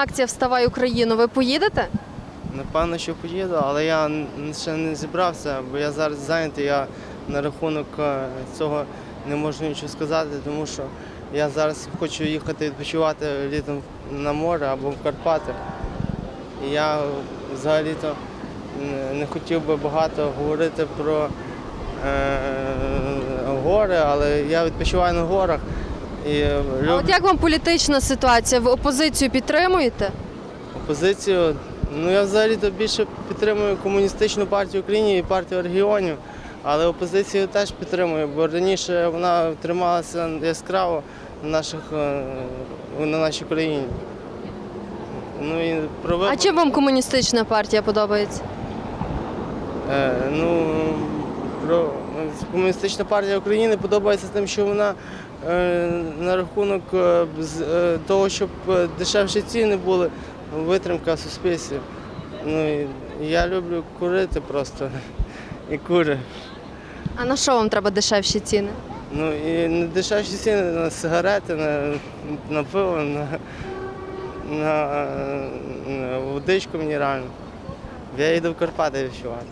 акція Вставай Україну. Ви поїдете? Напевно, що поїду, але я ще не зібрався, бо я зараз зайнятий. Я на рахунок е, цього не можу нічого сказати, тому що я зараз хочу їхати відпочивати літом на море або в Карпати. І я взагалі-то не хотів би багато говорити про е, гори, але я відпочиваю на горах. І А люблю от як вам політична ситуація? Ви опозицію підтримуєте? опозицію. Ну я взагалі-то більше підтримую комуністичну партію України і партію регіонів, але опозицію теж підтримую, бо раніше вона трималася яскраво на, наших, е, на нашій країні. Ну і про А чим вам комуністична партія подобається? е, ну, про комуністична партія України подобається тим, що вона е, на рахунок е, е, того, щоб дешевші ціни були, витримка в суспільстві. Ну я люблю курити просто і кури. А на що вам треба дешевші ціни? Ну і не дешевші ціни на сигарети, на, на пиво, на, на, на водичку мінеральну. Я їду в Карпати відчувати.